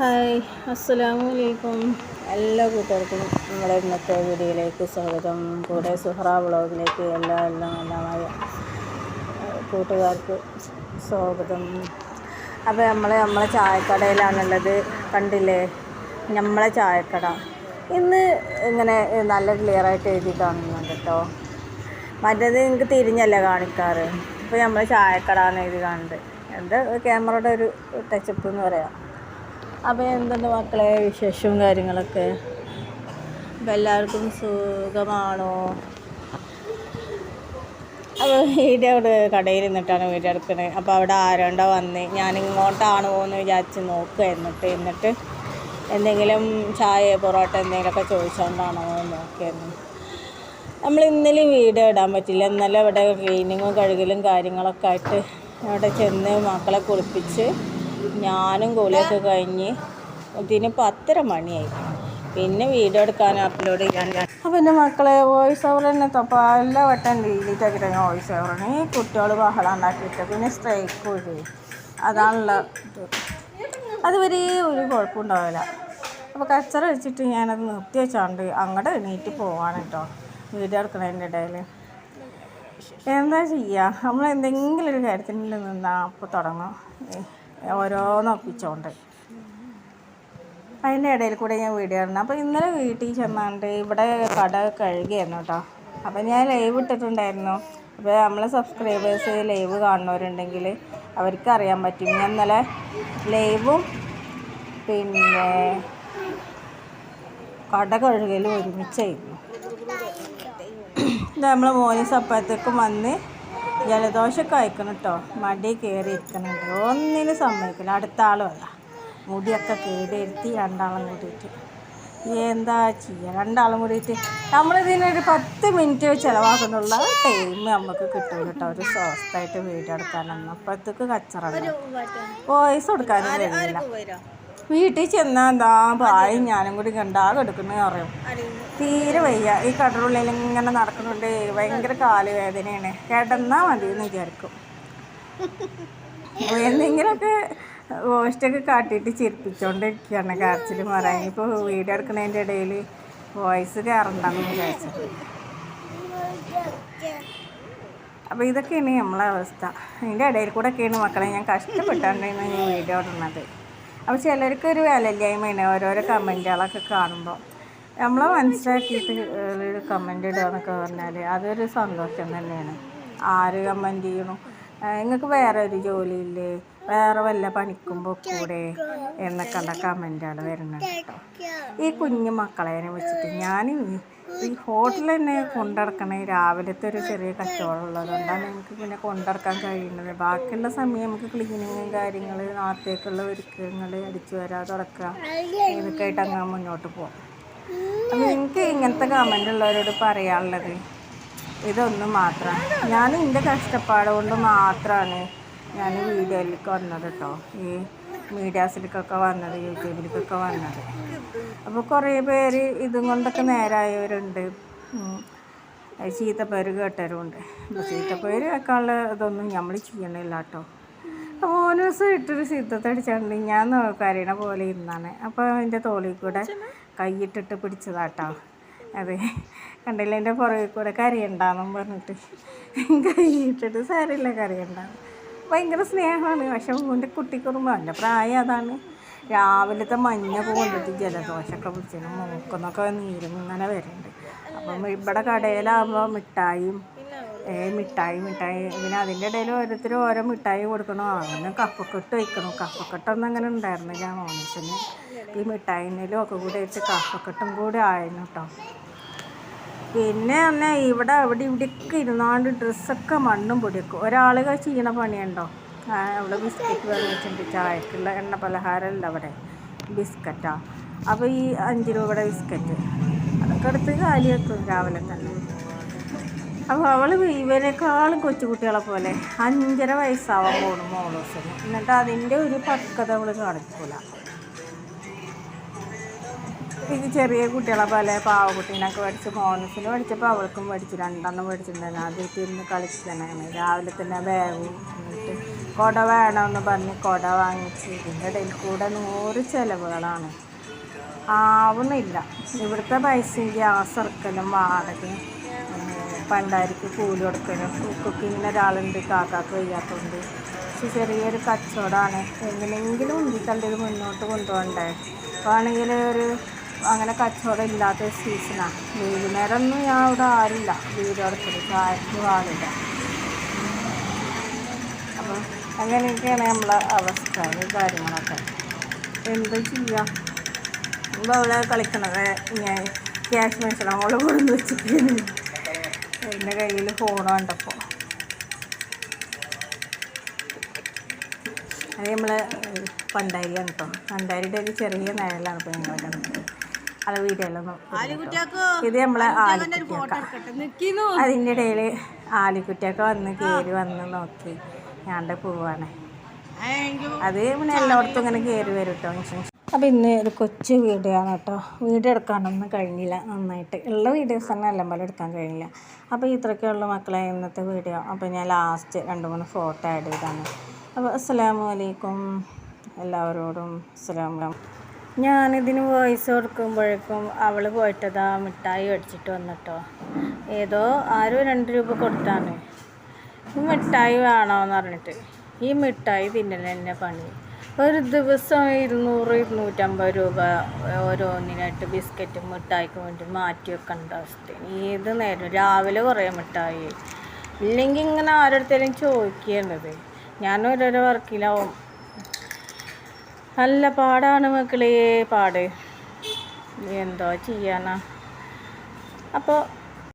Hi അസ്സലാമു അലൈക്കും എല്ലാ കൂട്ടുകാർക്കും നമ്മുടെ ഇന്നത്തെ വീഡിയോയിലേക്ക് സ്വാഗതം. കൂടെ സുഹറ വ്ളോഗിലേക്ക് എല്ലാ എല്ലാം എല്ലാമായ കൂട്ടുകാർക്ക് സ്വാഗതം. അപ്പോൾ നമ്മൾ നമ്മളെ ചായക്കടയിലാണുള്ളത്. കണ്ടില്ലേ? നമ്മളെ ചായക്കട. ഇന്ന് ഇങ്ങനെ നല്ല ക്ലിയറായിട്ട് എഴുതി കാണുന്നുണ്ട് കേട്ടോ. മറ്റേത് നിങ്ങൾക്ക് തിരിഞ്ഞല്ല കാണിക്കാറ്? അപ്പോൾ നമ്മൾ ചായക്കട എന്ന് എഴുതി കാണുന്നത് എന്താ ക്യാമറയുടെ ഒരു ടച്ചപ്പ് എന്ന് പറയാം. അപ്പോൾ എന്തുണ്ട് മക്കളെ വിശേഷവും കാര്യങ്ങളൊക്കെ? അപ്പം എല്ലാവർക്കും സുഖമാണോ? അപ്പോൾ വീഡിയോ അവിടെ കടയിൽ നിന്നിട്ടാണ് വീട് എടുക്കുന്നത് അപ്പോൾ അവിടെ ആരോണ്ടോ വന്ന് ഞാൻ ഇങ്ങോട്ടാണോ എന്ന് വിചാരിച്ച് നോക്കുക എന്നിട്ട് എന്നിട്ട് എന്തെങ്കിലും ചായ പൊറോട്ട എന്തെങ്കിലുമൊക്കെ ചോദിച്ചുകൊണ്ടാണോ എന്ന് നോക്കിയായിരുന്നു നമ്മൾ ഇന്നലെ വീട് ഇടാൻ പറ്റില്ല. ഇന്നലെ ഇവിടെ ക്ലീനിങ്ങും കഴുകലും കാര്യങ്ങളൊക്കെ ആയിട്ട് അവിടെ ചെന്ന് മക്കളെ കുളിപ്പിച്ച് ഞാനും കൂലിയൊക്കെ കഴിഞ്ഞ് ഇതിന് പത്തര മണിയായി. പിന്നെ വീഡിയോ എടുക്കാൻ അപ്ലോഡ് ചെയ്യാൻ അപ്പം എന്റെ മക്കളെ വോയിസ് ഓവർ തന്നെ പല വട്ടം ഡിലീറ്റ് വോയിസ് ഓവർ ഈ കുട്ടികൾ ബഹളം ഉണ്ടാക്കിയിട്ട് പിന്നെ സ്ട്രൈക്ക് ഒഴി അതാണുള്ള അത് അതുവരെ ഒരു കുഴപ്പമുണ്ടാവില്ല അപ്പോൾ കച്ചറ വെച്ചിട്ട് ഞാനത് നിർത്തി വെച്ചാണ്ട് അങ്ങോട്ട് എണീറ്റ് പോവാണ് കേട്ടോ വീഡിയോ എടുക്കണതിന്റെ ഇടയിൽ എന്താ ചെയ്യുക നമ്മൾ എന്തെങ്കിലും ഒരു കാര്യത്തിൽ നിന്നാൽ അപ്പോൾ തുടങ്ങും. ഏ, ഓരോന്ന് ഒപ്പിച്ചോണ്ട്. അതിന്റെ ഇടയിൽ കൂടെ ഞാൻ വീഡിയോ ഇടണം. അപ്പോൾ ഇന്നലെ വീട്ടിൽ ചെന്നാണ്ട് ഇവിടെ കട കഴുകിയായിരുന്നു കേട്ടോ അപ്പോൾ ഞാൻ ലൈവ് ഇട്ടിട്ടുണ്ടായിരുന്നു. അപ്പോൾ നമ്മളെ സബ്സ്ക്രൈബേഴ്സ് ലൈവ് കാണുന്നവരുണ്ടെങ്കിൽ അവർക്ക് അറിയാൻ പറ്റും. ഞാൻ ഇന്നലെ ലൈവും പിന്നെ കട കഴുകലും ഒരുമിച്ചായിരുന്നു. നമ്മൾ മോന് സപ്പത്തേക്കും വന്ന് ജലദോഷമൊക്കെ അയക്കണം കേട്ടോ മടി കയറി ഇരിക്കണുണ്ട് ഒന്നിനും സമ്മതിക്കില്ല. അടുത്ത ആളും അല്ല മുടിയൊക്കെ കേടിയിരുത്തി രണ്ടാളും കൂടിയിട്ട്. എന്താ ചെയ്യുക രണ്ടാളും കൂടിയിട്ട് നമ്മളിതിനൊരു പത്ത് മിനിറ്റ് ചിലവാക്കുന്നുള്ള. ടൈം നമുക്ക് കിട്ടും കേട്ടോ ഒരു സ്വസ്ഥമായിട്ട് വീഡിയോ എടുക്കാനൊന്നും അപ്പോഴത്തേക്ക് കച്ചറ വോയിസ് കൊടുക്കാനും കഴിയില്ല. വീട്ടിൽ ചെന്നാൽ എന്താ ഭായ ഞാനും കൂടി കണ്ടാകെ എടുക്കുന്ന പറയും. തീരെ വയ്യ. ഈ കടറുള്ളിൽ ഇങ്ങനെ നടക്കുന്നുണ്ട് ഭയങ്കര കാൽ വേദനയാണ് കിടന്നാൽ മതി എന്ന് വിചാരിക്കും. എന്തെങ്കിലുമൊക്കെ വോയിസ്റ്റൊക്കെ കാട്ടിയിട്ട് ചിരിപ്പിച്ചുകൊണ്ടിരിക്കുകയാണ് കരച്ചിൽ മാറാൻ. ഇപ്പോൾ വീഡിയോ എടുക്കുന്നതിന്റെ ഇടയിൽ വോയിസ് കയറണ്ടെന്ന് വിചാരിച്ചു അപ്പോൾ ഇതൊക്കെയാണ് നമ്മളെ അവസ്ഥ. അതിന്റെ ഇടയിൽ കൂടെ ഒക്കെയാണ് മക്കളെ ഞാൻ കഷ്ടപ്പെട്ടാണ് ഞാൻ വീഡിയോ ഇടുന്നത്. അപ്പോൾ ചിലർക്ക് ഒരു വിലയില്ലായ്മയാണ് ഓരോരോ കമന്റുകളൊക്കെ കാണുമ്പോൾ നമ്മളെ മനസ്സിലാക്കിയിട്ട് ഒരു കമന്റ് ഇടുക എന്നൊക്കെ പറഞ്ഞാൽ അതൊരു സന്തോഷം തന്നെയാണ്. ആര് കമന്റ് ചെയ്യണു? നിങ്ങൾക്ക് വേറെ ഒരു ജോലിയില്ലേ? വേറെ വല്ല പണിക്കുമ്പോൾ കൂടെ എന്നൊക്കെ ഉള്ള കമന്റുകൾ വരുന്നത് കേട്ടോ. ഈ കുഞ്ഞു മക്കളെ വെച്ചിട്ട് ഞാൻ ഈ ഹോട്ടലിൽ തന്നെ കൊണ്ടിറക്കണ രാവിലത്തെ ഒരു ചെറിയ കച്ചവടം ഉള്ളതുകൊണ്ടാണ് നമുക്ക് പിന്നെ കൊണ്ടിറക്കാൻ കഴിയുന്നത്. ബാക്കിയുള്ള സമയം നമുക്ക് ക്ലീനിങ്ങും കാര്യങ്ങൾ നാളത്തേക്കുള്ള ഒരുക്കങ്ങൾ അടിച്ചു വരാ തുടക്കുക ഇതൊക്കെ ആയിട്ട് അങ്ങ് മുന്നോട്ട് പോകാം അപ്പം എനിക്ക് ഇങ്ങനത്തെ കമന്റ് ഉള്ളവരോട് പറയാനുള്ളത് ഇതൊന്നും മാത്രം. ഞാൻ എന്റെ കഷ്ടപ്പാട് കൊണ്ട് മാത്രമാണ് ഞാൻ വീഡിയോയിലേക്ക് വന്നത് കേട്ടോ. ഈ മീഡിയാസിലേക്കൊക്കെ വന്നത് യൂട്യൂബിലേക്കൊക്കെ വന്നത്. അപ്പോൾ കുറേ പേര് ഇതും കൊണ്ടൊക്കെ നേരായവരുണ്ട്. ചീത്തപ്പേര് കേട്ടവരുമുണ്ട്. അപ്പോൾ ചീത്തപ്പേര് കേൾക്കാനുള്ള ഇതൊന്നും നമ്മൾ ചെയ്യണില്ല കേട്ടോ. അപ്പോൾ ഓരോ ദിവസം ഇട്ടൊരു സിദ്ധത്തടിച്ചാണ്ട് ഞാൻ കരയണ പോലെ ഇരുന്നാണ് അപ്പോൾ അതിന്റെ തോളിൽ കൂടെ കൈയിട്ടിട്ട് പിടിച്ചതാട്ടോ അതെ. കണ്ടില്ല? എന്റെ പുറകിൽ കൂടെ കരയണ്ടെന്നും പറഞ്ഞിട്ട്. കൈയിട്ടിട്ട് സാരമില്ല കരയണ്ടാന്ന്. ഭയങ്കര സ്നേഹമാണ്. പക്ഷെ മോന്റെ കുട്ടിക്കുറുമ്പ് എന്റെ പ്രായം അതാണ്. രാവിലത്തെ മഞ്ഞൊക്കെ കൊണ്ടിട്ട് ജലദോഷമൊക്കെ പിടിച്ചിട്ട് മൂക്കുന്നൊക്കെ നീരും ഇങ്ങനെ വരുന്നുണ്ട് അപ്പം ഇവിടെ കടയിലാകുമ്പോൾ മിഠായിയും ഏ മിഠായി മിഠായി. പിന്നെ അതിന്റെ ഇടയിൽ ഓരോരുത്തർ ഓരോ മിഠായി കൊടുക്കണം. അങ്ങനെ കഫക്കെട്ട് വയ്ക്കണം കഫക്കെട്ടൊന്നും അങ്ങനെ ഉണ്ടായിരുന്നില്ല മോനീസിന് ഈ മിഠായിനിലും ഒക്കെ കൂടി വെച്ച് കഫക്കെട്ടും കൂടി ആയിരുന്നു കേട്ടോ പിന്നെ തന്നെ ഇവിടെ അവിടെ ഇവിടെയൊക്കെ ഇരുന്നാണ്ട് ഡ്രസ്സൊക്കെ മണ്ണും പൊടിയൊക്കെ. ഒരാൾ ചെയ്യണ പണിയുണ്ടോ? അവിടെ ബിസ്ക്കറ്റ് വാങ്ങിച്ചിട്ടുണ്ട് ചായക്കുള്ള എണ്ണ പലഹാരമല്ല അവിടെ. ബിസ്ക്കറ്റാ. അപ്പോൾ ഈ അഞ്ച് രൂപയുടെ ബിസ്ക്കറ്റ്. അതൊക്കെ എടുത്ത് കാലി വെക്കും രാവിലെ തന്നെ. അപ്പോൾ അവൾ ഇവരെക്കാളും കൊച്ചുകുട്ടികളെ പോലെ അഞ്ചര വയസ്സാവാൻ പോകണം മോളൂസിന്. എന്നിട്ട് അതിന്റെ ഒരു പക്വത അവൾ കാണിക്കൂല. ഇത് ചെറിയ കുട്ടികളെ പോലെ പാവക്കുട്ടീനൊക്കെ മേടിച്ച് ബോണസിന് മേടിച്ചപ്പോൾ അവൾക്കും മേടിച്ചു രണ്ടെണ്ണം മേടിച്ചിട്ടുണ്ടായിരുന്നു ആദ്യമായിട്ട് ഇരുന്ന് കളിച്ച് തന്നെയാണ്. രാവിലെ തന്നെ ബാഗും എന്നിട്ട് കുട വേണമെന്ന് പറഞ്ഞ് കുട വാങ്ങിച്ച് ഇതിന്റെ ഇടയിൽ കൂടെ നൂറ് ചിലവുകളാണ്. ആവുന്നില്ല. ഇവിടുത്തെ പൈസയും ഗ്യാസ് ഇറക്കലും വാടകയും പണ്ടായിരിക്കും കൂലി കൊടുക്കലും കുക്കിങ്ങിന് ഒരാളുണ്ട് കാക്കാക്ക് വയ്യാത്തതുകൊണ്ട് പക്ഷെ ചെറിയൊരു കച്ചവടമാണ്. എങ്ങനെയെങ്കിലും ഉന്തിക്കണ്ടത് മുന്നോട്ട് കൊണ്ടുപോകണ്ടേ? ആണെങ്കിൽ ഒരു അങ്ങനെ കച്ചവടം ഇല്ലാത്ത സീസണാണ് വൈകുന്നേരം ഒന്നും ഞാൻ അവിടെ ആരില്ല വീട് ആർക്കും ആളില്ല അപ്പം അങ്ങനെയൊക്കെയാണ് നമ്മളെ അവസ്ഥ കാര്യങ്ങളൊക്കെ. എന്ത് ചെയ്യാം? ഇപ്പോൾ അവിടെ കളിക്കണത് ഞാൻ ക്യാഷ് മേടിച്ചാൽ അവളെ കൊടുന്ന് വെച്ചിട്ടാണ് എന്റെ കയ്യിൽ ഫോൺ കണ്ടപ്പോൾ അത് നമ്മൾ പണ്ടാരിയാണ് കേട്ടോ ചെറിയ നിഴലാണ് ഇപ്പോൾ ഞങ്ങൾ അത് വീഡിയോയിലൊന്നും ഇത് നമ്മളെ അതിന്റെ ഇടയിൽ ആലിക്കുറ്റിയൊക്കെ വന്ന് കേറി വന്ന് നോക്കി. ഞാണ്ട് പോവാണ്. അത് പിന്നെ എല്ലായിടത്തും ഇങ്ങനെ കയറി വരും കേട്ടോ അപ്പൊ ഇന്ന് ഒരു കൊച്ചു വീഡിയോ ആണ് കേട്ടോ വീഡിയോ എടുക്കാനൊന്നും കഴിഞ്ഞില്ല നന്നായിട്ട്. ഉള്ള വീഡിയോസ് തന്നെ എല്ലാം പോലെ എടുക്കാൻ കഴിഞ്ഞില്ല. അപ്പോൾ ഇത്രയൊക്കെയുള്ള മക്കളെ ഇന്നത്തെ വീഡിയോ. അപ്പോൾ ഞാൻ ലാസ്റ്റ് രണ്ട് മൂന്ന് ഫോട്ടോ ആഡ് ചെയ്താണ്. അപ്പോൾ അസ്സലാമു അലൈക്കും. എല്ലാവരോടും അസ്സലാമു ഞാനിതിന് വോയിസ് കൊടുക്കുമ്പോഴേക്കും അവൾ പോയിട്ടതാ മിഠായി മേടിച്ചിട്ട് വന്നിട്ടോ. ഏതോ ആരും രണ്ട് രൂപ കൊടുത്താണ്. ഈ മിഠായി വേണമെന്ന് പറഞ്ഞിട്ട്. ഈ മിഠായി തിന്നൽ തന്നെ പണി. ഒരു ദിവസം ഇരുന്നൂറ് ഇരുന്നൂറ്റമ്പത് രൂപ ഓരോന്നിനായിട്ട് ബിസ്ക്കറ്റും മിഠായിക്കും വേണ്ടി മാറ്റി വെക്കേണ്ട അവസ്ഥ ഏത് നേരം? രാവിലെ കുറേ മിഠായി. ഇല്ലെങ്കിൽ ഇങ്ങനെ ആരോരുത്തരും ചോദിക്കേണ്ടത്. ഞാൻ വർക്കിലാവും. നല്ല പാടാണ് മക്കളെ പാട്. എന്തോ ചെയ്യാനാ? അപ്പോൾ